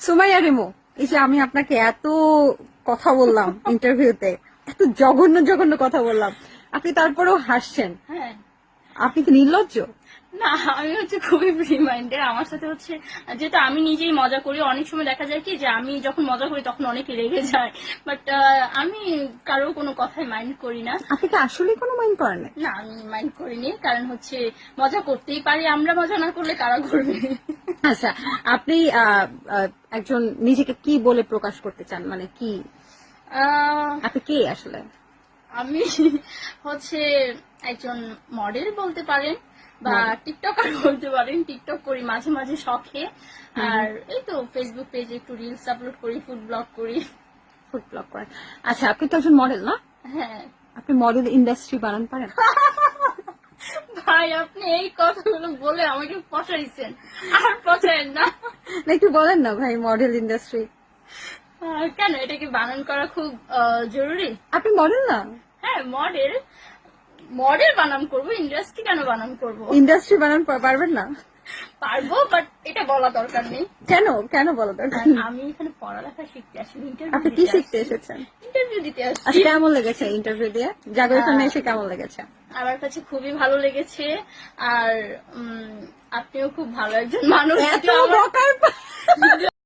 Sumaiya Reno এই যে আমি আপনাকে এত কথা বললাম ইন্টারভিউতে এত জঘন্য জঘন্য কথা বললাম। আপনি তারপরেও হাসছেন। হ্যাঁ। আপনি কি নির্লজ্জ? না আমি হচ্ছে খুবই ফ্রি মাইন্ডের আমার সাথে হচ্ছে যেহেতু আমি নিজেই মজা করি অনেক সময় দেখা যায় কি যে আমি যখন মজা করি তখন অনেকে রেগে যায়। বাট আমি কারও কোনো কথায় মাইন্ড করি না। আপনি কি আসলে কোনো মাইন্ড করেন না? না আমি মাইন্ড করিনি কারণ হচ্ছে মজা করতেই পারি আমরা মজা না করলে কারা করবে? আচ্ছা আপনি একজন নিজেকে কি বলে প্রকাশ করতে চান? মানে কি? আহ, আপনি কে আসলে? আমি হচ্ছে একজন মডেল বলতে পারেন বা টিকটকার বলতে পারেন। টিকটক করি মাঝে মাঝে শখে। আর এই তো ফেসবুক পেজে একটু রিলস আপলোড করি ফুড ব্লগ করি। ফুড ব্লগ করেন। আচ্ছা আপনি তো একজন মডেল না? হ্যাঁ। আপনি মডেল ইন্ডাস্ট্রি বানান পারেন? ভাই আপনি এই কথাগুলো বলে আমাকে পচাইছেন। আর পচাইন না। না একটু বলেন না ভাই মডেল ইন্ডাস্ট্রি কেন? এটাকে বানান করা খুব জরুরি? আপনি মডেল না? হ্যাঁ মডেল মডেল বানান করব ইন্ডাস্ট্রি কেন বানান করব? ইন্ডাস্ট্রি বানান পারবেন না। পারব বাট এটা বলা দরকার নেই। কেন? কেন বলো দরকার আমি এখানে পড়ালেখা শিখতে আসি আপনি কি শিখতে এসেছেন? ইন্টারভিউ দিতে আসছি আচ্ছা কেমন লেগেছে ইন্টারভিউ দিয়ে? জাগর এখানে এসে কেমন লেগেছে? আমার কাছে খুবই ভালো লেগেছে আর উম, আপনিও খুব ভালো একজন মানুষ